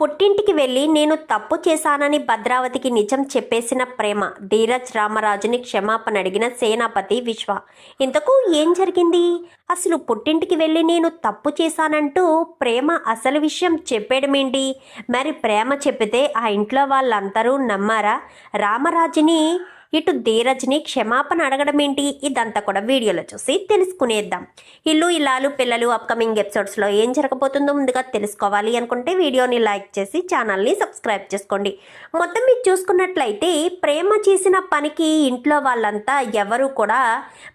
పుట్టింటికి వెళ్ళి నేను తప్పు చేశానని భద్రావతికి నిజం చెప్పేసిన ప్రేమ. ధీరజ్ రామరాజుని క్షమాపణ అడిగిన సేనాపతి విశ్వ. ఇంతకు ఏం జరిగింది? అసలు పుట్టింటికి వెళ్ళి నేను తప్పు చేశానంటూ ప్రేమ అసలు విషయం చెప్పేయడమేంటి మరి ప్రేమ చెప్పితే ఆ ఇంట్లో వాళ్ళందరూ నమ్మారా? రామరాజుని ఇటు ధీరజ్ని క్షమాపణ అడగడం ఏంటి? ఇదంతా కూడా వీడియోలో చూసి తెలుసుకునేద్దాం. ఇల్లు ఇల్లాలు పిల్లలు అప్కమింగ్ ఎపిసోడ్స్లో ఏం జరగబోతుందో ముందుగా తెలుసుకోవాలి అనుకుంటే వీడియోని లైక్ చేసి ఛానల్ని సబ్స్క్రైబ్ చేసుకోండి. మొత్తం మీరు చూసుకున్నట్లయితే ప్రేమ చేసిన పనికి ఇంట్లో వాళ్ళంతా ఎవరు కూడా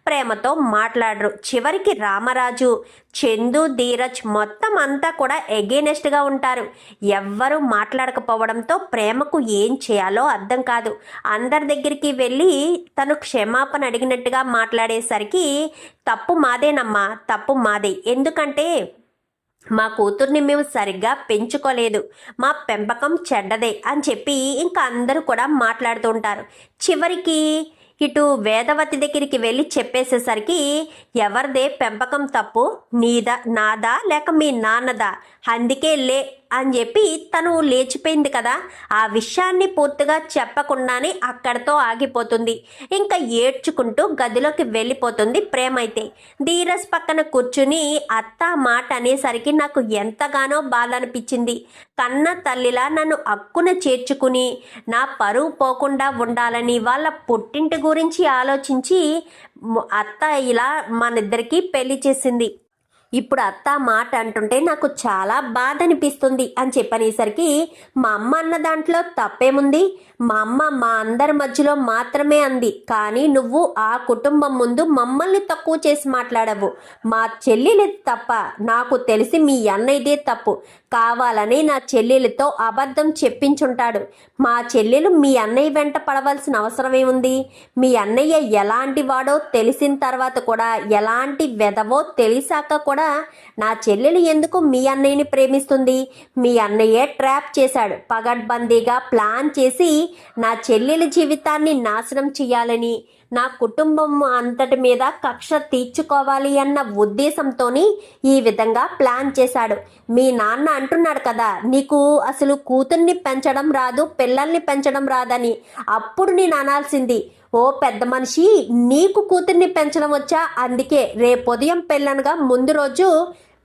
ప్రేమతో మాట్లాడరు. చివరికి రామరాజు చందు ధీరజ్ మొత్తం అంతా కూడా ఎగేనెస్ట్గా ఉంటారు. ఎవ్వరూ మాట్లాడకపోవడంతో ప్రేమకు ఏం చేయాలో అర్థం కాదు. అందరి దగ్గరికి వెళ్ళి తను క్షమాపణ అడిగినట్టుగా మాట్లాడేసరికి తప్పు మాదేనమ్మా తప్పు మాదే. ఎందుకంటే మా కూతుర్ని మేము సరిగ్గా పెంచుకోలేదు. మా పెంపకం చెడ్డదే అని చెప్పి ఇంకా అందరూ కూడా మాట్లాడుతూ ఉంటారు. చివరికి ఇటు వేదవతి దగ్గరికి వెళ్ళి చెప్పేసేసరికి ఎవరిదే పెంపకం తప్పు? నీదా నాదా? లేక మీ నాన్నదా? అందుకే లే అని చెప్పి తను లేచిపోయింది కదా. ఆ విషయాన్ని పూర్తిగా చెప్పకుండానే అక్కడితో ఆగిపోతుంది. ఇంకా ఏడ్చుకుంటూ గదిలోకి వెళ్ళిపోతుంది ప్రేమ అయితే. పక్కన కూర్చుని అత్త మాట అనేసరికి నాకు ఎంతగానో బాధ అనిపించింది కన్న తల్లిలా నన్ను అక్కున చేర్చుకుని నా పరువు పోకుండా ఉండాలని వాళ్ళ పుట్టింటి గురించి ఆలోచించి అత్త ఇలా మనిద్దరికీ పెళ్ళి చేసింది. ఇప్పుడు అత్త మాట అంటుంటే నాకు చాలా బాధ అనిపిస్తుంది అని చెప్పనేసరికి మా అమ్మ అన్న దాంట్లో తప్పేముంది? మా అమ్మ మా అందరి మధ్యలో మాత్రమే అంది. కానీ నువ్వు ఆ కుటుంబం ముందు మమ్మల్ని తక్కువ చేసి మాట్లాడవు. మా చెల్లెలిది తప్ప నాకు తెలిసి మీ అన్నయ్యదే తప్పు. కావాలని నా చెల్లెలతో అబద్ధం చెప్పించుంటాడు. మా చెల్లెలు మీ అన్నయ్య వెంట పడవలసిన అవసరమే ఉంది. మీ అన్నయ్య ఎలాంటి వాడో తెలిసిన తర్వాత కూడా ఎలాంటి వెదవో తెలిసాక కూడా నా చెల్లెలు ఎందుకు మీ అన్నయ్యని ప్రేమిస్తుంది? మీ అన్నయ్యే ట్రాప్ చేశాడు. పగడ్బందీగా ప్లాన్ చేసి నా చెల్లెలి జీవితాన్ని నాశనం చేయాలని నా కుటుంబం అంతటి మీద కక్ష తీర్చుకోవాలి అన్న ఉద్దేశంతోని ఈ విధంగా ప్లాన్ చేశాడు. మీ నాన్న అంటున్నాడు కదా నీకు అసలు కూతుర్ని పెంచడం రాదు పిల్లల్ని పెంచడం రాదని. అప్పుడు నేను అనాల్సింది ఓ పెద్ద మనిషి నీకు కూతుర్ని పెంచడం వచ్చా? అందుకే రేపు ఉదయం పెళ్ళనగా ముందు రోజు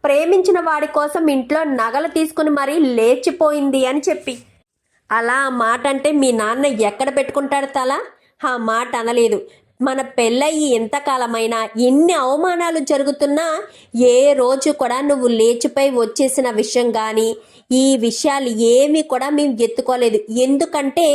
ప్రేమించిన వాడి కోసం ఇంట్లో నగలు తీసుకుని మరీ లేచిపోయింది అని చెప్పి. అలా ఆ మాట అంటే మీ నాన్న ఎక్కడ పెట్టుకుంటాడు తల? ఆ మాట అనలేదు. మన పెళ్ళయి ఎంతకాలమైనా ఎన్ని అవమానాలు జరుగుతున్నా ఏ రోజు కూడా నువ్వు లేచిపోయి వచ్చేసిన విషయం కానీ ఈ విషయాలు ఏమీ కూడా మేము ఎత్తుకోలేదు. ఎందుకంటే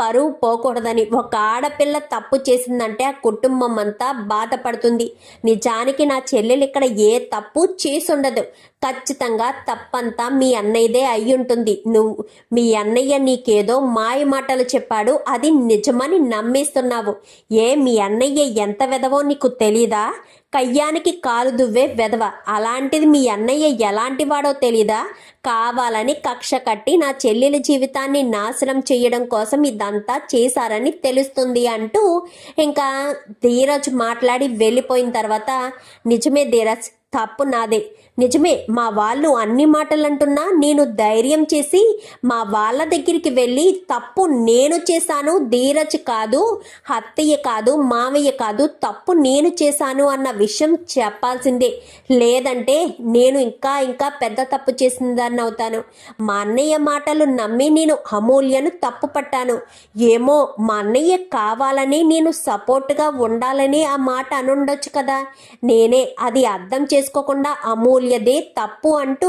పరువు పోకూడదని. ఒక ఆడపిల్ల తప్పు చేసిందంటే ఆ కుటుంబం అంతా బాధపడుతుంది. నిజానికి నా చెల్లెలు ఇక్కడ ఏ తప్పు చేసుండదు. ఖచ్చితంగా తప్పంతా మీ అన్నయ్యదే అయి ఉంటుంది నువ్వు మీ అన్నయ్య నీకేదో మాయ మాటలు చెప్పాడు. అది నిజమని నమ్మేస్తున్నావు. ఏ మీ అన్నయ్య ఎంత వెదవో నీకు తెలీదా? కయ్యానికి కాలు దువ్వే వెధవ. అలాంటిది మీ అన్నయ్య ఎలాంటి వాడో తెలీదా? కావాలని కక్ష కట్టి నా చెల్లెల జీవితాన్ని నాశనం చేయడం కోసం ఇదంతా చేశారని తెలుస్తుంది అంటూ ఇంకా ధీరజ్ మాట్లాడి వెళ్ళిపోయిన తర్వాత నిజమే ధీరజ్ తప్పు నాదే. నిజమే మా వాళ్ళు అన్ని మాటలు అంటున్నా నేను ధైర్యం చేసి మా వాళ్ళ దగ్గరికి వెళ్ళి తప్పు నేను చేశాను ధీరజ్ కాదు అత్తయ్య కాదు మావయ్య కాదు తప్పు నేను చేశాను అన్న విషయం చెప్పాల్సిందే. లేదంటే నేను ఇంకా ఇంకా పెద్ద తప్పు చేసిందాన్ని అవుతాను. మా అన్నయ్య మాటలు నమ్మి నేను అమూల్యను తప్పు పట్టాను. ఏమో మా అన్నయ్య కావాలని నేను సపోర్ట్గా ఉండాలని ఆ మాట అనుండొచ్చు కదా. నేనే అది అర్థం చేసుకోకుండా అమూల్య అమూల్యదే తప్పు అంటూ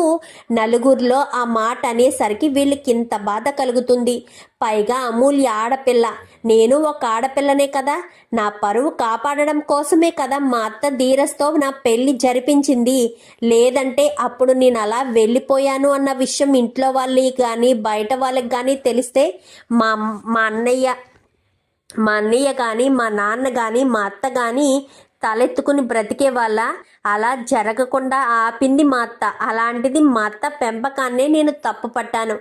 నలుగురిలో ఆ మాట అనేసరికి వీళ్ళకి ఇంత బాధ కలుగుతుంది. పైగా అమూల్య ఆడపిల్ల. నేను ఒక ఆడపిల్లనే కదా. నా పరువు కాపాడడం కోసమే కదా మా అత్త ధీరస్తో నా పెళ్ళి జరిపించింది. లేదంటే అప్పుడు నేను అలా వెళ్ళిపోయాను అన్న విషయం ఇంట్లో వాళ్ళకి కానీ బయట వాళ్ళకి కానీ తెలిస్తే మా మా అన్నయ్య మా అన్నయ్య కానీ మా నాన్న కానీ మా అత్త కానీ తలెత్తుకుని బ్రతికే వాళ్ళ? అలా జరగకుండా ఆపింది మా అత్త. అలాంటిది మా అత్త పెంపకాన్నే నేను తప్పు పట్టాను.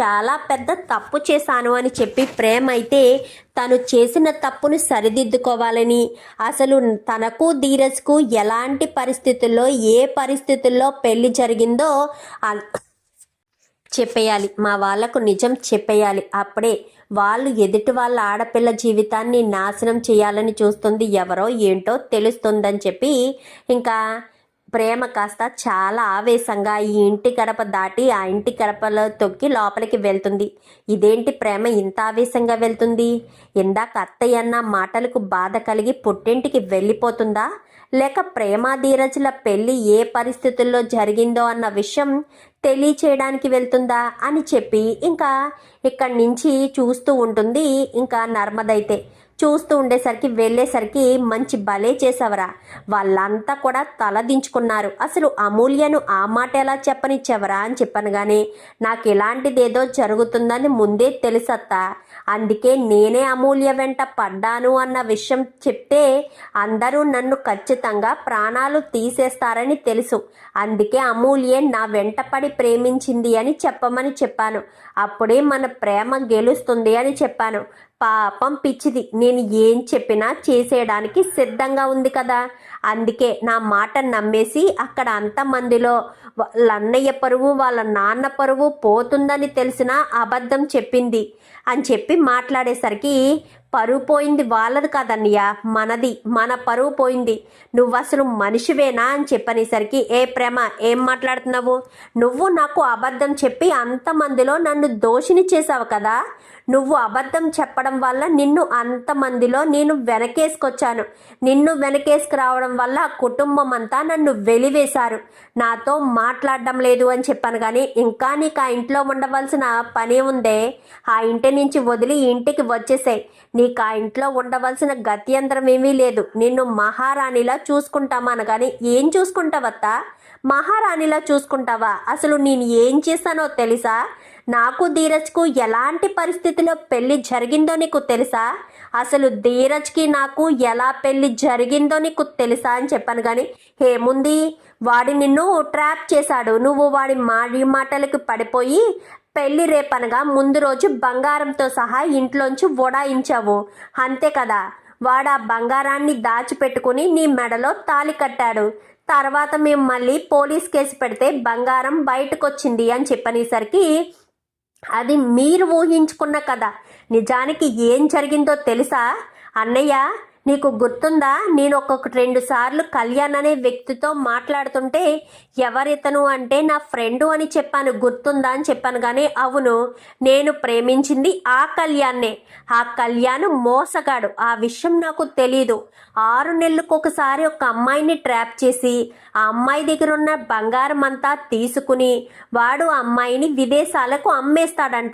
చాలా పెద్ద తప్పు చేశాను అని చెప్పి ప్రేమ అయితే తను చేసిన తప్పును సరిదిద్దుకోవాలని. అసలు తనకు ధీరజ్కు ఎలాంటి పరిస్థితుల్లో ఏ పరిస్థితుల్లో పెళ్ళి జరిగిందో అ- చెప్పేయాలి. మా వాళ్ళకు నిజం చెప్పేయాలి. అప్పుడే వాళ్ళు ఎదుటి వాళ్ళ ఆడపిల్ల జీవితాన్ని నాశనం చేయాలని చూస్తుంది ఎవరో ఏంటో తెలుస్తుందని చెప్పి ఇంకా ప్రేమ కాస్త చాలా ఆవేశంగా ఈ ఇంటి గడప దాటి ఆ ఇంటి గడపలో తొక్కి లోపలికి వెళ్తుంది. ఇదేంటి ప్రేమ ఇంత ఆవేశంగా వెళ్తుంది? ఇందాక అత్తయ్య అన్న మాటలకు బాధ కలిగి పుట్టింటికి వెళ్ళిపోతుందా? లేక ప్రేమ పెళ్ళి పెళ్ళి ఏ పరిస్థితుల్లో జరిగిందో అన్న విషయం తెలియచేయడానికి వెళ్తుందా అని చెప్పి ఇంకా ఇక్కడి నుంచి చూస్తూ ఉంటుంది. ఇంకా నర్మదైతే చూస్తూ ఉండేసరికి వెళ్ళేసరికి మంచి భలే చేసావరా వాళ్ళంతా కూడా తలదించుకున్నారు. అసలు అమూల్యను ఆ మాట ఎలా చెప్పనిచ్చావరా అని చెప్పాను కానీ నాకు ఇలాంటిదేదో జరుగుతుందని ముందే తెలుసత్తా. అందుకే నేనే అమూల్య వెంట పడ్డాను అన్న విషయం చెప్తే అందరూ నన్ను ఖచ్చితంగా ప్రాణాలు తీసేస్తారని తెలుసు. అందుకే అమూల్యే నా వెంట పడి ప్రేమించింది అని చెప్పమని చెప్పాను. అప్పుడే మన ప్రేమ గెలుస్తుంది అని చెప్పాను. పాపం పిచ్చిది. నేను ఏం చెప్పినా చేసేయడానికి సిద్ధంగా ఉంది కదా. అందుకే నా మాట నమ్మేసి అక్కడ అంతమందిలో వాళ్ళ అన్నయ్య పరువు వాళ్ళ నాన్న పరువు పోతుందని తెలిసిన అబద్ధం చెప్పింది అని చెప్పి మాట్లాడేసరికి పరువు పోయింది వాళ్ళది కాదన్నయ్య మనది. మన పరువు పోయింది. నువ్వు అసలు మనిషివేనా అని చెప్పనేసరికి ఏ ప్రేమ ఏం మాట్లాడుతున్నావు? నువ్వు నాకు అబద్ధం చెప్పి అంతమందిలో నన్ను దోషిని చేసావు కదా? నువ్వు అబద్ధం చెప్పడం వల్ల నిన్ను అంతమందిలో నేను వెనకేసుకొచ్చాను. నిన్ను వెనకేసుకురావడం వల్ల కుటుంబం అంతా నన్ను వెలివేశారు. నాతో మాట్లాడడం లేదు అని చెప్పాను కానీ ఇంకా నీకు ఆ ఇంట్లో ఉండవలసిన పని ఉందే. ఆ ఇంటి నుంచి వదిలి ఇంటికి వచ్చేసాయి. నీకు ఆ ఇంట్లో ఉండవలసిన గత్యంతరం ఏమీ లేదు. నిన్ను మహారాణిలా చూసుకుంటామని కానీ ఏం చూసుకుంటావత్తా? మహారాణిలా చూసుకుంటావా? అసలు నేను ఏం చేశానో తెలుసా? నాకు ధీరజ్కు ఎలాంటి పరిస్థితిలో పెళ్ళి జరిగిందో నీకు తెలుసా? అసలు ధీరజ్కి నాకు ఎలా పెళ్ళి జరిగిందో నీకు తెలుసా అని చెప్పాను కానీ ఏముంది? వాడి నిన్ను ట్రాప్ చేశాడు. నువ్వు వాడి మాడి మాటలకు పడిపోయి పెళ్ళి రేపనగా ముందు రోజు బంగారంతో సహా ఇంట్లోంచి ఓడాయించావు. అంతే కదా? వాడు ఆ బంగారాన్ని దాచిపెట్టుకుని నీ మెడలో తాలి కట్టాడు. తర్వాత మేము మళ్ళీ పోలీస్ కేసు పెడితే బంగారం బయటకు వచ్చింది అని చెప్పనేసరికి అది మీరు ఊహించుకున్న కథ. నిజానికి ఏం జరిగిందో తెలుసా? అన్నయ్య నీకు గుర్తుందా? నేను ఒక్కొక్క రెండు సార్లు కళ్యాణ్ అనే వ్యక్తితో మాట్లాడుతుంటే ఎవరితను అంటే నా ఫ్రెండు అని చెప్పాను. గుర్తుందా అని చెప్పాను కానీ అవును నేను ప్రేమించింది ఆ కళ్యాణ్నే. ఆ కళ్యాణ్ మోసగాడు. ఆ విషయం నాకు తెలీదు. ఆరు నెలలకు ఒకసారి ఒక అమ్మాయిని ట్రాప్ చేసి ఆ అమ్మాయి దగ్గర ఉన్న బంగారం అంతా తీసుకుని వాడు ఆ అమ్మాయిని విదేశాలకు అమ్మేస్తాడంట.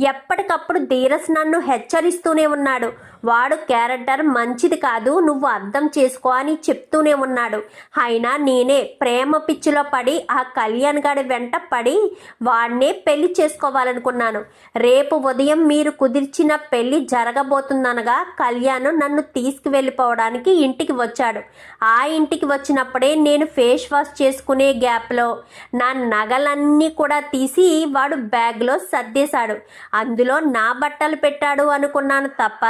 ఎప్పటికప్పుడు ధీరస్ నన్ను హెచ్చరిస్తూనే ఉన్నాడు. వాడు క్యారెక్టర్ మంచి మంచిది కాదు నువ్వు అర్థం చేసుకో అని చెప్తూనే ఉన్నాడు. అయినా నేనే ప్రేమ పిచ్చిలో పడి ఆ కళ్యాణ్ గాడి వెంట పడి వాడినే పెళ్ళి చేసుకోవాలనుకున్నాను. రేపు ఉదయం మీరు కుదిర్చిన పెళ్ళి జరగబోతుందనగా కళ్యాణ్ నన్ను తీసుకువెళ్ళిపోవడానికి ఇంటికి వచ్చాడు. ఆ ఇంటికి వచ్చినప్పుడే నేను ఫేస్ వాష్ చేసుకునే గ్యాప్లో నా నగలన్నీ కూడా తీసి వాడు బ్యాగ్లో సర్దేశాడు. అందులో నా బట్టలు పెట్టాడు అనుకున్నాను తప్ప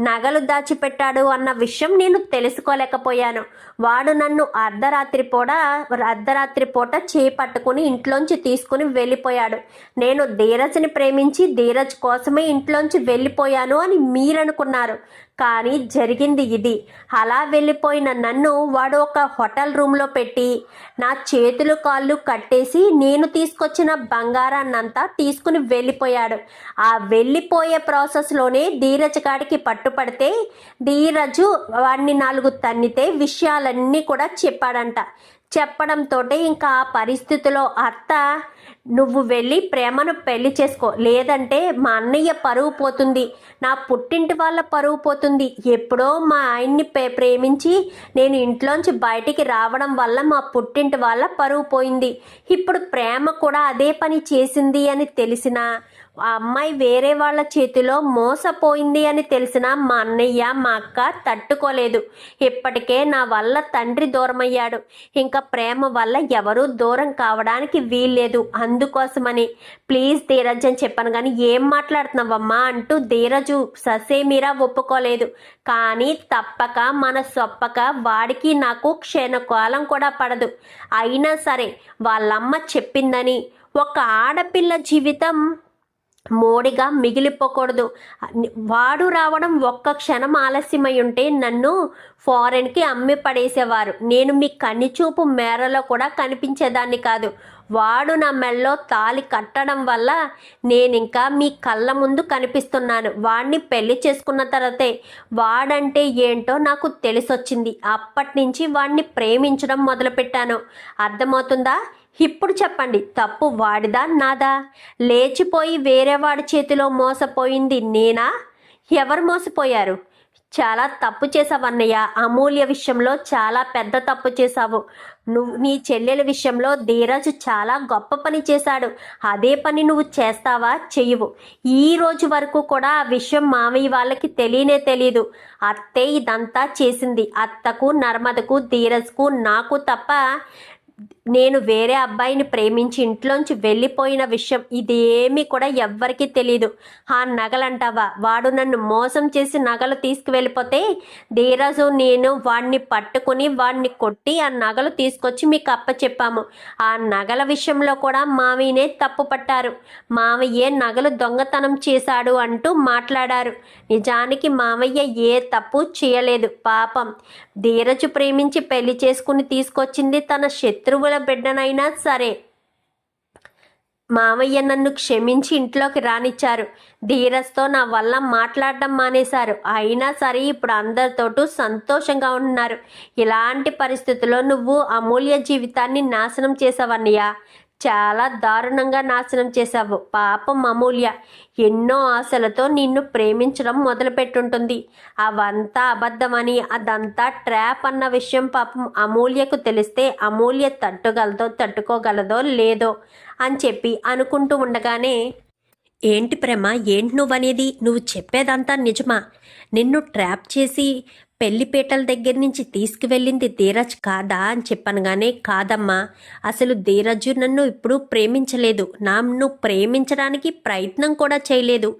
నగలు దాచిపెట్టాడు అన్న విషయం నేను తెలుసుకోలేకపోయాను. వాడు నన్ను అర్ధరాత్రి పూట అర్ధరాత్రి పూట చేపట్టుకుని ఇంట్లోంచి తీసుకుని వెళ్ళిపోయాడు. నేను ధీరజ్ని ప్రేమించి ధీరజ్ కోసమే ఇంట్లోంచి వెళ్ళిపోయాను అని మీరనుకున్నారు. కానీ జరిగింది ఇది. అలా వెళ్ళిపోయిన నన్ను వాడు ఒక హోటల్ రూమ్లో పెట్టి నా చేతులు కాళ్ళు కట్టేసి నేను తీసుకొచ్చిన బంగారాన్నంతా తీసుకుని వెళ్ళిపోయాడు. ఆ వెళ్ళిపోయే ప్రాసెస్లోనే ధీరజ్ కాడికి పట్టుపడితే ధీరజు వాడిని నాలుగు తన్నితే విషయాలన్నీ కూడా చెప్పాడంట. చెప్పడంతో ఇంకా ఆ పరిస్థితిలో అత్త నువ్వు వెళ్ళి ప్రేమను పెళ్ళి చేసుకో. లేదంటే మా అన్నయ్య పరువు పోతుంది. నా పుట్టింటి వాళ్ళ పరువు పోతుంది. ఎప్పుడో మా ఆయన్ని ప్రే- ప్రేమించి నేను ఇంట్లోంచి బయటికి రావడం వల్ల మా పుట్టింటి వాళ్ళ పరువు పోయింది. ఇప్పుడు ప్రేమ కూడా అదే పని చేసింది అని తెలిసిన ఆ అమ్మాయి వేరే వాళ్ళ చేతిలో మోసపోయింది అని తెలిసిన మా అన్నయ్య మా అక్క తట్టుకోలేదు. ఇప్పటికే నా వల్ల తండ్రి దూరమయ్యాడు. ఇంకా ప్రేమ వల్ల ఎవరూ దూరం కావడానికి వీల్లేదు. అందుకోసమని ప్లీజ్ ధీరజ్ అని చెప్పాను కానీ ఏం మాట్లాడుతున్నావమ్మా అంటూ ధీరజు ససేమీరా ఒప్పుకోలేదు. కానీ తప్పక మన సొప్పక వాడికి నాకు క్షణకాలం కూడా పడదు. అయినా సరే వాళ్ళమ్మ చెప్పిందని ఒక ఆడపిల్ల జీవితం మోడిగా మిగిలిపోకూడదు. వాడు రావడం ఒక్క క్షణం ఆలస్యమై ఉంటే నన్ను ఫారెన్కి అమ్మి పడేసేవారు నేను మీ కన్నిచూపు మేరలో కూడా కనిపించేదాన్ని కాదు. వాడు నా మెళ్ళలో తాలి కట్టడం వల్ల నేను ఇంకా మీ కళ్ళ ముందు కనిపిస్తున్నాను. వాడిని పెళ్ళి చేసుకున్న తర్వాతే వాడంటే ఏంటో నాకు తెలిసొచ్చింది. అప్పటి నుంచి వాడిని ప్రేమించడం మొదలుపెట్టాను. అర్థమవుతుందా? ఇప్పుడు చెప్పండి తప్పు వాడిదా నాదా? లేచిపోయి వేరే వాడి చేతిలో మోసపోయింది నేనా? ఎవరు మోసపోయారు? చాలా తప్పు చేసావన్నయ్య అమూల్య విషయంలో చాలా పెద్ద తప్పు చేశావు. నువ్వు నీ చెల్లెల విషయంలో ధీరజ్ చాలా గొప్ప పని చేశాడు. అదే పని నువ్వు చేస్తావా? చెయ్యవు. ఈ రోజు వరకు కూడా ఆ విషయం మామయ్య వాళ్ళకి తెలియనే తెలియదు అత్తే ఇదంతా చేసింది. అత్తకు నర్మదకు ధీరజ్కు నాకు తప్ప నేను వేరే అబ్బాయిని ప్రేమించి ఇంట్లోంచి వెళ్ళిపోయిన విషయం ఇదేమీ కూడా ఎవ్వరికీ తెలియదు ఆ నగలంటావా? వాడు నన్ను మోసం చేసి నగలు తీసుకువెళ్ళిపోతే ధీరజు నేను వాడిని పట్టుకుని వాడిని కొట్టి ఆ నగలు తీసుకొచ్చి మీకు అప్పచెప్పాము. ఆ నగల విషయంలో కూడా మావయ్యనే తప్పు పట్టారు. మావయ్యే నగలు దొంగతనం చేశాడు అంటూ మాట్లాడారు. నిజానికి మావయ్య ఏ తప్పు చేయలేదు. పాపం. ధీరజు ప్రేమించి పెళ్ళి చేసుకుని తీసుకొచ్చింది తన శత్రువుల బిడ్డనైనా సరే. మావయ్య నన్ను క్షమించి ఇంట్లోకి రానిచ్చారు. ధీరస్తో నా వల్ల మాట్లాడడం మానేశారు. అయినా సరే ఇప్పుడు అందరితోటూ సంతోషంగా ఉంటున్నారు. ఇలాంటి పరిస్థితుల్లో నువ్వు అమూల్య జీవితాన్ని నాశనం చేసావన్నయ్య. చాలా దారుణంగా నాశనం చేశావు. పాపం అమూల్య ఎన్నో ఆశలతో నిన్ను ప్రేమించడం మొదలుపెట్టుంటుంది. అవంతా అబద్ధమని అదంతా ట్రాప్ అన్న విషయం పాపం అమూల్యకు తెలిస్తే అమూల్య తట్టుగలదో తట్టుకోగలదో లేదో అని చెప్పి అనుకుంటూ ఉండగానే ఏంటి ప్రేమ? ఏంటి నువ్వనేది? నువ్వు చెప్పేదంతా నిజమా? నిన్ను ట్రాప్ చేసి పెళ్ళిపేటల దగ్గర నుంచి తీసుకువెళ్ళింది ధీరజ్ కాదా అని చెప్పనగానే కాదమ్మా. అసలు ధీరజ్ నన్ను ఇప్పుడు ప్రేమించలేదు. నన్ను ప్రేమించడానికి ప్రయత్నం కూడా చేయలేదు.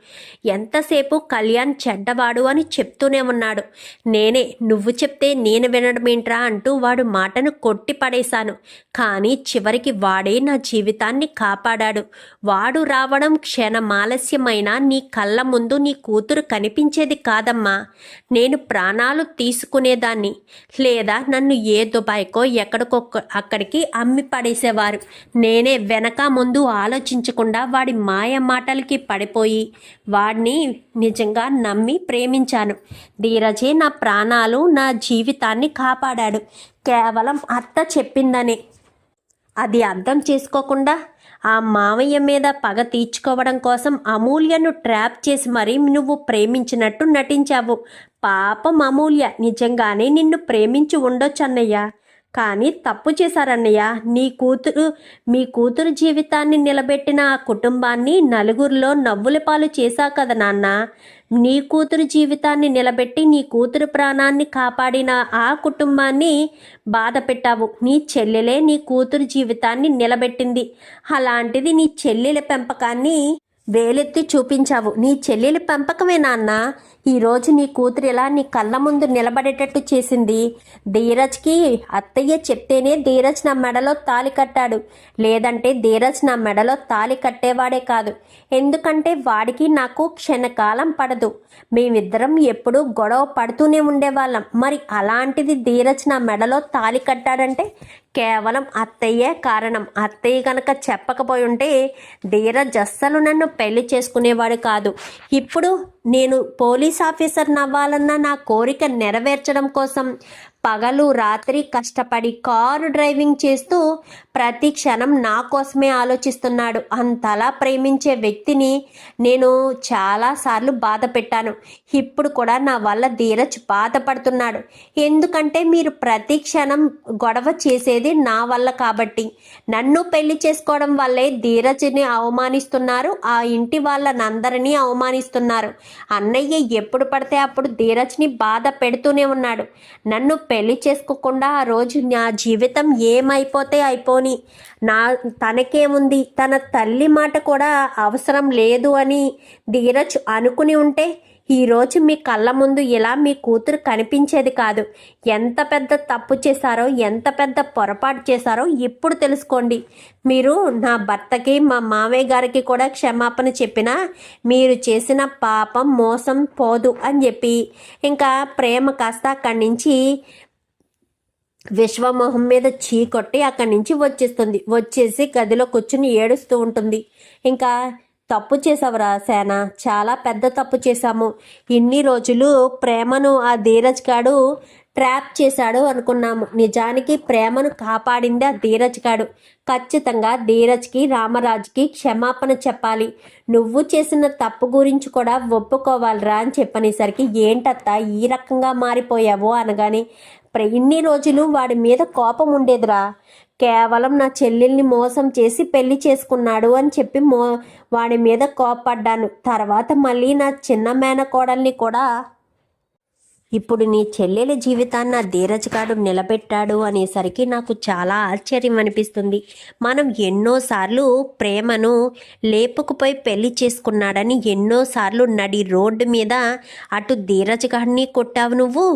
ఎంతసేపు కళ్యాణ్ చెడ్డవాడు అని చెప్తూనే ఉన్నాడు. నేనే నువ్వు చెప్తే నేను వినడమేంట్రా అంటూ వాడు మాటను కొట్టి పడేశాను కానీ చివరికి వాడే నా జీవితాన్ని కాపాడాడు. వాడు రావడం క్షణమాలస్యమైన నీ కళ్ళ ముందు నీ కూతురు కనిపించేది కాదమ్మా. నేను ప్రాణాలు తీసుకునేదాన్ని. లేదా నన్ను ఏ దుబాయ్కో ఎక్కడికో అక్కడికి అమ్మి పడేసేవారు. నేనే వెనక ముందు ఆలోచించకుండా వాడి మాయ మాటలకి పడిపోయి వాడిని నిజంగా నమ్మి ప్రేమించాను. ధీరజే నా ప్రాణాలు నా జీవితాన్ని కాపాడాడు. కేవలం అత్త చెప్పిందనే. అది అర్థం చేసుకోకుండా ఆ మావయ్య మీద పగ తీర్చుకోవడం కోసం అమూల్యను ట్రాప్ చేసి మరీ నువ్వు ప్రేమించినట్టు నటించావు. పాపం అమూల్య నిజంగానే నిన్ను ప్రేమించి ఉండొచ్చు అన్నయ్య కానీ తప్పు చేశారన్నయ్య. నీ కూతురు మీ కూతురు జీవితాన్ని నిలబెట్టిన ఆ కుటుంబాన్ని నలుగురిలో నవ్వుల పాలు చేశా కదా నాన్న. నీ కూతురు జీవితాన్ని నిలబెట్టి నీ కూతురు ప్రాణాన్ని కాపాడిన ఆ కుటుంబాన్ని బాధ పెట్టావు నీ చెల్లెలే నీ కూతురు జీవితాన్ని నిలబెట్టింది. అలాంటిది నీ చెల్లెల పెంపకాన్ని వేలెత్తి చూపించావు. నీ చెల్లెలి పెంపకమే నాన్న. ఈరోజు నీ కూతురు ఇలా నీ కళ్ళ ముందు నిలబడేటట్టు చేసింది? ధీరజ్కి అత్తయ్య చెప్తేనే ధీరజ్ నా మెడలో తాలి కట్టాడు. లేదంటే ధీరజ్ నా మెడలో తాలి కట్టేవాడే కాదు. ఎందుకంటే వాడికి నాకు క్షణకాలం పడదు. మేమిద్దరం ఎప్పుడూ గొడవ పడుతూనే ఉండేవాళ్ళం. మరి అలాంటిది ధీరజ్ నా మెడలో తాలి కట్టాడంటే కేవలం అత్తయ్యే కారణం. అత్తయ్య కనుక చెప్పకపోయి ఉంటే ధీరజ్ అస్సలు నన్ను పెళ్ళి చేసుకునేవాడు కాదు. ఇప్పుడు నేను పోలీస్ ఆఫీసర్ నవ్వాలన్న నా కోరిక నెరవేర్చడం కోసం పగలు రాత్రి కష్టపడి కారు డ్రైవింగ్ చేస్తూ ప్రతి క్షణం నా కోసమే ఆలోచిస్తున్నాడు. అంతలా ప్రేమించే వ్యక్తిని నేను చాలాసార్లు బాధ పెట్టాను. ఇప్పుడు కూడా నా వల్ల ధీరజ్ బాధపడుతున్నాడు. ఎందుకంటే మీరు ప్రతి క్షణం గొడవ చేసేది నా వల్ల కాబట్టి. నన్ను పెళ్ళి చేసుకోవడం వల్లే ధీరజ్ని అవమానిస్తున్నారు. ఆ ఇంటి వాళ్ళనందరినీ అవమానిస్తున్నారు. అన్నయ్య ఎప్పుడు పడితే అప్పుడు ధీరజ్ని బాధ పెడుతూనే ఉన్నాడు. నన్ను పెళ్ళి చేసుకోకుండా ఆ రోజు నా జీవితం ఏమైపోతే అయిపోని. నా తనకేముంది? తన తల్లి మాట కూడా అవసరం లేదు అని ధీరజ్ అనుకుని ఉంటే ఈరోజు మీ కళ్ళ ముందు ఇలా మీ కూతురు కనిపించేది కాదు. ఎంత పెద్ద తప్పు చేశారో ఎంత పెద్ద పొరపాటు చేశారో ఇప్పుడు తెలుసుకోండి. మీరు నా భర్తకి మా మామయ్య గారికి కూడా క్షమాపణ చెప్పినా మీరు చేసిన పాపం మోసం పోదు అని చెప్పి ఇంకా ప్రేమ కాస్త అక్కడి నుంచి విశ్వమోహం మీద చీకొట్టి అక్కడి నుంచి వచ్చేస్తుంది. వచ్చేసి గదిలో కూర్చుని ఏడుస్తూ ఉంటుంది. ఇంకా తప్పు చేసావురా సేన చాలా పెద్ద తప్పు చేశాము. ఇన్ని రోజులు ప్రేమను ఆ ధీరజ్ గాడు ట్రాప్ చేశాడు అనుకున్నాము. నిజానికి ప్రేమను కాపాడింది ఆ ధీరజ్ గాడు. ఖచ్చితంగా ధీరజ్కి రామరాజుకి క్షమాపణ చెప్పాలి. నువ్వు చేసిన తప్పు గురించి కూడా ఒప్పుకోవాలిరా అని చెప్పనేసరికి ఏంటత్తా ఈ రకంగా మారిపోయావు? అనగానే ప్ర- ఇన్ని రోజులు వాడి మీద కోపం ఉండేదిరా. కేవలం నా చెల్లెల్ని మోసం చేసి పెళ్ళి చేసుకున్నాడు అని చెప్పి మో వాడి మీద కోపడ్డాను తర్వాత మళ్ళీ నా చిన్న మేనకోడల్ని కూడా ఇప్పుడు నీ చెల్లెల జీవితాన్ని ఆ ధీరజ్ నిలబెట్టాడు అనేసరికి నాకు చాలా ఆశ్చర్యం అనిపిస్తుంది. మనం ఎన్నోసార్లు ప్రేమను లేపుకుపోయి పెళ్ళి చేసుకున్నాడని ఎన్నోసార్లు నడి రోడ్డు మీద అటు ధీరజ్గాడిని కొట్టావు నువ్వు.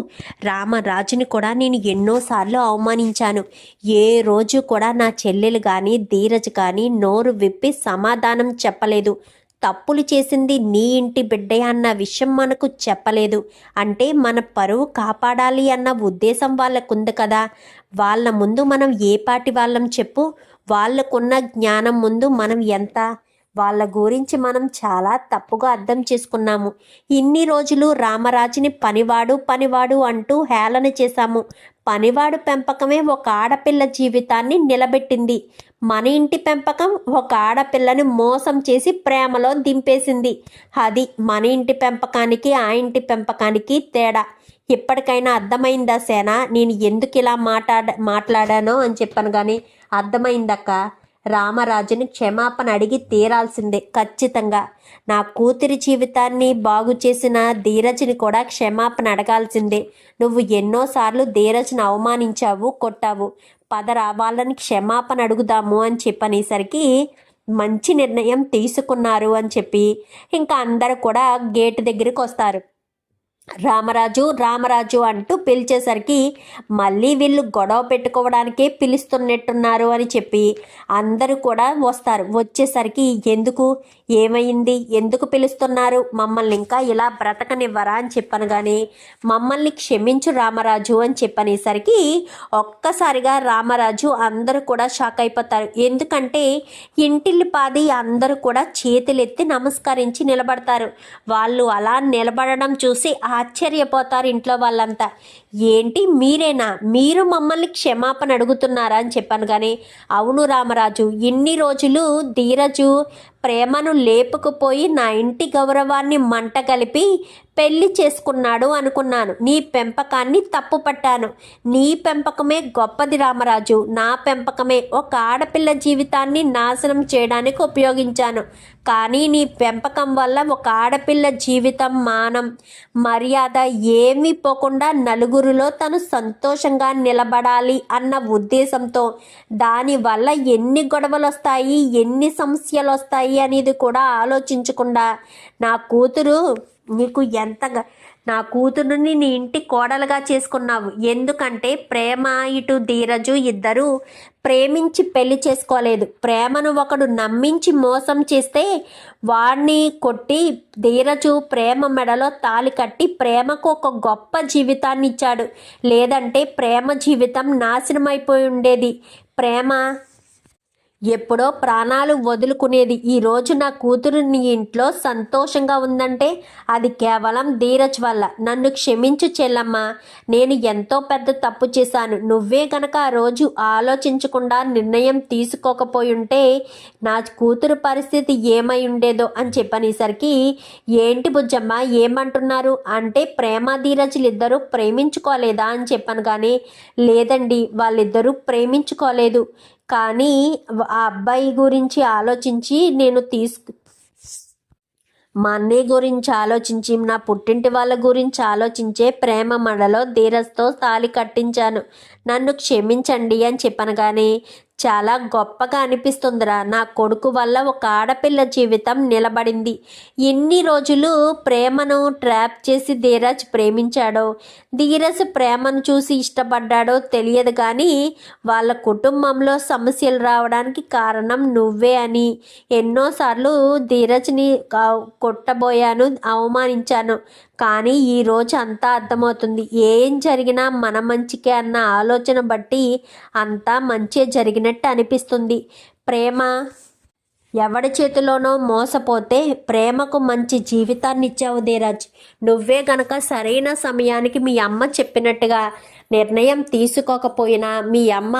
రామరాజుని కూడా నేను ఎన్నోసార్లు అవమానించాను. ఏ రోజు కూడా నా చెల్లెలు కానీ ధీరజ్ కానీ నోరు విప్పి సమాధానం చెప్పలేదు. తప్పులు చేసింది నీ ఇంటి బిడ్డే అన్న విషయం మనకు చెప్పలేదు. అంటే మన పరువు కాపాడాలి అన్న ఉద్దేశం వాళ్ళకుంది కదా. వాళ్ళ ముందు మనం ఏ పాటి వాళ్ళం చెప్పు. వాళ్ళకున్న జ్ఞానం ముందు మనం ఎంత వాళ్ళ గురించి మనం చాలా తప్పుగా అర్థం చేసుకున్నాము. ఇన్ని రోజులు రామరాజుని పనివాడు పనివాడు అంటూ హేళన చేశాము. పనివాడు పెంపకమే ఒక ఆడపిల్ల జీవితాన్ని నిలబెట్టింది. మన ఇంటి పెంపకం ఒక ఆడపిల్లని మోసం చేసి ప్రేమలో దింపేసింది. అది మన ఇంటి పెంపకానికి ఆ ఇంటి పెంపకానికి తేడా. ఇప్పటికైనా అర్థమైందా సేనా? నేను ఎందుకు ఇలా మాట్లాడ మాట్లాడానో అని చెప్పాను కానీ అర్థమైందక్క? రామరాజుని క్షమాపణ అడిగి తీరాల్సిందే ఖచ్చితంగా. నా కూతురి జీవితాన్ని బాగు చేసిన ధీరజ్ని కూడా క్షమాపణ అడగాల్సిందే. నువ్వు ఎన్నోసార్లు ధీరజ్ని అవమానించావు కొట్టావు. పద రావాలని క్షమాపణ అడుగుదాము అని చెప్పనేసరికి మంచి నిర్ణయం తీసుకున్నారు అని చెప్పి ఇంకా అందరూ కూడా గేటు దగ్గరికి వస్తారు. రామరాజు రామరాజు అంటూ పిలిచేసరికి మళ్ళీ వీళ్ళు గొడవ పెట్టుకోవడానికే పిలుస్తున్నట్టున్నారు అని చెప్పి అందరూ కూడా వస్తారు. వచ్చేసరికి ఎందుకు? ఏమైంది? ఎందుకు పిలుస్తున్నారు? మమ్మల్ని ఇంకా ఇలా బ్రతకనివ్వరా అని చెప్పాను కానీ మమ్మల్ని క్షమించు రామరాజు అని చెప్పనేసరికి ఒక్కసారిగా రామరాజు అందరూ కూడా షాక్ అయిపోతారు. ఎందుకంటే ఇంటిల్లి పాది అందరూ కూడా చేతులెత్తి నమస్కరించి నిలబడతారు. వాళ్ళు అలా నిలబడడం చూసి ఆశ్చర్యపోతారు ఇంట్లో వాళ్ళంతా. ఏంటి మీరేనా? మీరు మమ్మల్ని క్షమాపణ అడుగుతున్నారా అని చెప్పాను కానీ అవును రామరాజు ఇన్ని రోజులు ధీరజు ప్రేమను లేపుకుపోయి నా ఇంటి గౌరవాన్ని మంట కలిపి పెళ్ళి చేసుకున్నాడు అనుకున్నాను. నీ పెంపకాన్ని తప్పు పట్టాను నీ పెంపకమే గొప్పది రామరాజు. నా పెంపకమే ఒక ఆడపిల్ల జీవితాన్ని నాశనం చేయడానికి ఉపయోగించాను. కానీ నీ పెంపకం వల్ల ఒక ఆడపిల్ల జీవితం మానం. మర్యాద ఏమీ పోకుండా నలుగురిలో తను సంతోషంగా నిలబడాలి అన్న ఉద్దేశంతో. దానివల్ల ఎన్ని గొడవలు వస్తాయి ఎన్ని సమస్యలు వస్తాయి అనేది కూడా ఆలోచించకుండా నా కూతురు నీకు ఎంతగా నా కూతురుని నీ ఇంటి కోడలుగా చేసుకున్నావు. ఎందుకంటే ప్రేమ ఇటు ధీరజు ఇద్దరు ప్రేమించి పెళ్ళి చేసుకోలేదు. ప్రేమను ఒకడు నమ్మించి మోసం చేస్తే వాడిని కొట్టి ధీరజు ప్రేమ మెడలో తాలి కట్టి ప్రేమకు ఒక గొప్ప జీవితాన్ని ఇచ్చాడు. లేదంటే ప్రేమ జీవితం నాశనం అయిపోయి ఉండేది. ప్రేమ ఎప్పుడో ప్రాణాలు వదులుకునేది ఈ రోజు నా కూతురు నీ ఇంట్లో సంతోషంగా ఉందంటే అది కేవలం ధీరజ్ వల్ల. నన్ను క్షమించు చెల్లమ్మ. నేను ఎంతో పెద్ద తప్పు చేశాను. నువ్వే గనక ఆ రోజు ఆలోచించకుండా నిర్ణయం తీసుకోకపోయి ఉంటే నా కూతురు పరిస్థితి ఏమై ఉండేదో అని చెప్పనేసరికి ఏంటి బుజ్జమ్మ ఏమంటున్నారు? అంటే ప్రేమ ధీరజులు ఇద్దరూ ప్రేమించుకోలేదా? అని చెప్పాను కానీ లేదండి వాళ్ళిద్దరూ ప్రేమించుకోలేదు. కానీ ఆ అబ్బాయి గురించి ఆలోచించి నేను తీసుకు మా అన్నయ్య గురించి ఆలోచించి నా పుట్టింటి వాళ్ళ గురించి ఆలోచించే ప్రేమ మడలో ధీరస్తో తాలి కట్టించాను. నన్ను క్షమించండి అని చెప్పాను కానీ చాలా గొప్పగా అనిపిస్తుందిరా. నా కొడుకు వల్ల ఒక ఆడపిల్ల జీవితం నిలబడింది. ఎన్ని రోజులు ప్రేమను ట్రాప్ చేసి ధీరజ్ ప్రేమించాడో ధీరజ్ ప్రేమను చూసి ఇష్టపడ్డాడో తెలియదు కానీ వాళ్ళ కుటుంబంలో సమస్యలు రావడానికి కారణం నువ్వే అని ఎన్నోసార్లు ధీరజ్ని కొట్టబోయాను అవమానించాను. కానీ ఈ రోజు అంతా అర్థమవుతుంది. ఏం జరిగినా మన మంచికే అన్న ఆలోచన బట్టి అంతా మంచే జరిగినట్టు అనిపిస్తుంది. ప్రేమ ఎవడి చేతిలోనో మోసపోతే ప్రేమకు మంచి జీవితాన్ని ఇచ్చావు ధీరజ్. నువ్వే గనక సరైన సమయానికి మీ అమ్మ చెప్పినట్టుగా నిర్ణయం తీసుకోకపోయినా మీ అమ్మ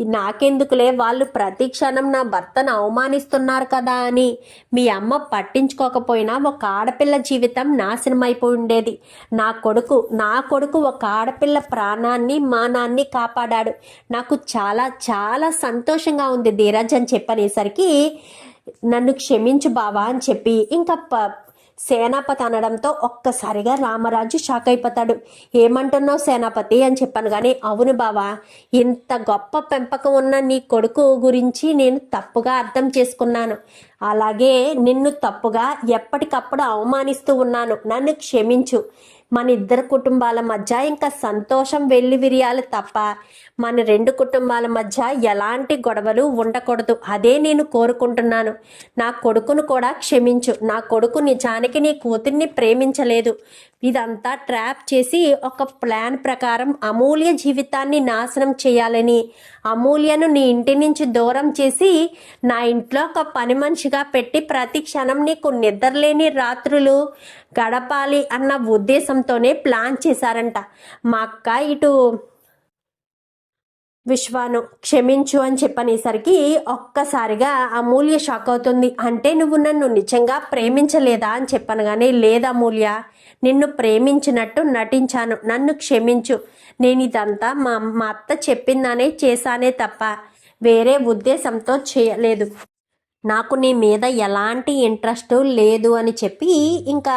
నాకెందుకులే? వాళ్ళు ప్రతి క్షణం నా భర్తను అవమానిస్తున్నారు కదా అని. మీ అమ్మ పట్టించుకోకపోయినా ఒక ఆడపిల్ల జీవితం నాశనం ఉండేది. నా కొడుకు నా కొడుకు ఒక ఆడపిల్ల ప్రాణాన్ని మానాన్ని కాపాడాడు. నాకు చాలా చాలా సంతోషంగా ఉంది ధీరజ్ అని చెప్పనేసరికి నన్ను క్షమించు బావా అని చెప్పి ఇంకా ప సేనాపతి అనడంతో ఒక్కసారిగా రామరాజు షాక్ అయిపోతాడు. ఏమంటున్నావు సేనాపతి? అని చెప్పాను కానీ అవును బావా ఇంత గొప్ప పెంపకం ఉన్న నీ కొడుకు గురించి నేను తప్పుగా అర్థం చేసుకున్నాను. అలాగే నిన్ను తప్పుగా ఎప్పటికప్పుడు అవమానిస్తూ ఉన్నాను. నన్ను క్షమించు. మన ఇద్దరు కుటుంబాల మధ్య ఇంకా సంతోషం వెళ్ళి విరియాలి తప్ప మన రెండు కుటుంబాల మధ్య ఎలాంటి గొడవలు ఉండకూడదు. అదే నేను కోరుకుంటున్నాను. నా కొడుకును కూడా క్షమించు. నా కొడుకు నిజానికి నీ కూతుర్ని ప్రేమించలేదు. ఇదంతా ట్రాప్ చేసి ఒక ప్లాన్ ప్రకారం అమూల్య జీవితాన్ని నాశనం చేయాలని అమూల్యను నీ ఇంటి నుంచి దూరం చేసి నా ఇంట్లో ఒక పని మనిషిగా పెట్టి ప్రతి క్షణం నీకు నిద్రలేని రాత్రులు గడపాలి అన్న ఉద్దేశం ఉద్దేశంతోనే ప్లాన్ చేశారంట. మా అక్క ఇటు విశ్వాను క్షమించు అని చెప్పనేసరికి ఒక్కసారిగా అమూల్య షాక్ అవుతుంది. అంటే నువ్వు నన్ను నిజంగా ప్రేమించలేదా అని చెప్పాను కానీ లేదా అమూల్య నిన్ను ప్రేమించినట్టు నటించాను. నన్ను క్షమించు. నేను ఇదంతా మా మా అత్త చెప్పిందనే చేశానే తప్ప వేరే ఉద్దేశంతో చేయలేదు. నాకు నీ మీద ఎలాంటి ఇంట్రెస్ట్ లేదు అని చెప్పి ఇంకా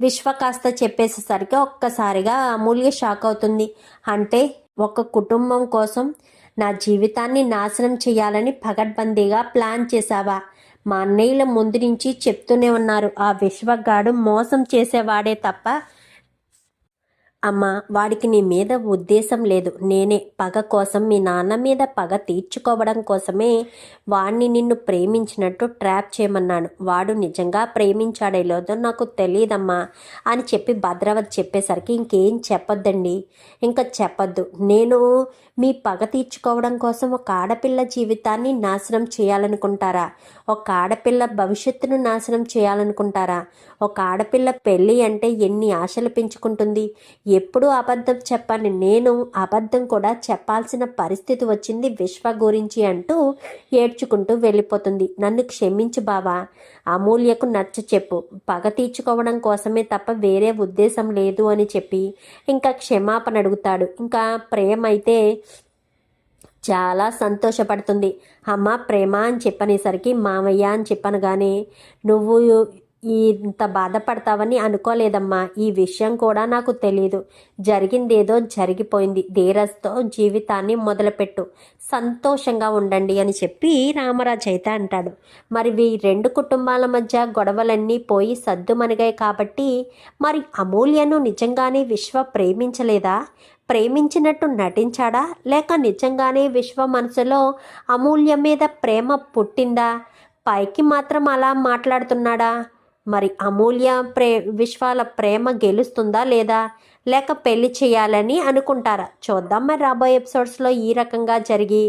విశ్వ కాస్త చెప్పేసేసరికి ఒక్కసారిగా అమూల్య షాక్ అవుతుంది. అంటే ఒక కుటుంబం కోసం నా జీవితాన్ని నాశనం చేయాలని పగడ్బందీగా ప్లాన్ చేశావా? మా అన్నయ్యల ముందు నుంచి చెప్తూనే ఉన్నారు. ఆ విశ్వగాడు మోసం చేసేవాడే తప్ప అమ్మా వాడికి నీ మీద ఉద్దేశం లేదు. నేనే పగ కోసం మీ నాన్న మీద పగ తీర్చుకోవడం కోసమే వాడిని నిన్ను ప్రేమించినట్టు ట్రాప్ చేయమన్నాను. వాడు నిజంగా ప్రేమించాడే లేదో నాకు తెలియదమ్మా అని చెప్పి భద్రావతి చెప్పేసరికి ఇంకేం చెప్పొద్దండి. ఇంకా చెప్పొద్దు. నేను మీ పగ తీర్చుకోవడం కోసం ఒక ఆడపిల్ల జీవితాన్ని నాశనం చేయాలనుకుంటారా? ఒక ఆడపిల్ల భవిష్యత్తును నాశనం చేయాలనుకుంటారా? ఒక ఆడపిల్ల పెళ్ళి అంటే ఎన్ని ఆశలు పెంచుకుంటుంది? ఎప్పుడూ అబద్ధం చెప్పని నేను అబద్ధం కూడా చెప్పాల్సిన పరిస్థితి వచ్చింది విశ్వ గురించి అంటూ ఏడ్చుకుంటూ వెళ్ళిపోతుంది. నన్ను క్షమించు బావా అమూల్యకు నచ్చ చెప్పు. పగ తీర్చుకోవడం కోసమే తప్ప వేరే ఉద్దేశం లేదు అని చెప్పి ఇంకా క్షమాపణ అడుగుతాడు. ఇంకా ప్రేమ అయితే చాలా సంతోషపడుతుంది. అమ్మ ప్రేమ అని చెప్పనేసరికి మామయ్య అని చెప్పను కానీ నువ్వు ఇంత బాధపడతావని అనుకోలేదమ్మా. ఈ విషయం కూడా నాకు తెలియదు జరిగిందేదో జరిగిపోయింది. ధీరస్తో జీవితాన్ని మొదలుపెట్టు. సంతోషంగా ఉండండి అని చెప్పి రామరాజు అయితే అంటాడు. మరి ఈ రెండు కుటుంబాల మధ్య గొడవలన్నీ పోయి సద్దుమణిగాయి కాబట్టి మరి అమూల్యను నిజంగానే విశ్వ ప్రేమించలేదా? ప్రేమించినట్టు నటించాడా? లేక నిజంగానే విశ్వ మనసులో అమూల్య మీద ప్రేమ పుట్టిందా? పైకి మాత్రం అలా మాట్లాడుతున్నాడా? మరి అమూల్య ప్రే విశ్వాల ప్రేమ గెలుస్తుందా లేదా? లేక పెళ్ళి చేయాలని అనుకుంటారా? చూద్దాం మరి రాబోయే ఎపిసోడ్స్లో ఈ రకంగా జరిగి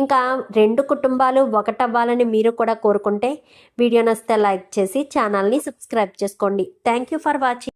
ఇంకా రెండు కుటుంబాలు ఒకటవ్వాలని మీరు కూడా కోరుకుంటే వీడియో నస్తే లైక్ చేసి ఛానల్ని సబ్స్క్రైబ్ చేసుకోండి. Thank you for watching.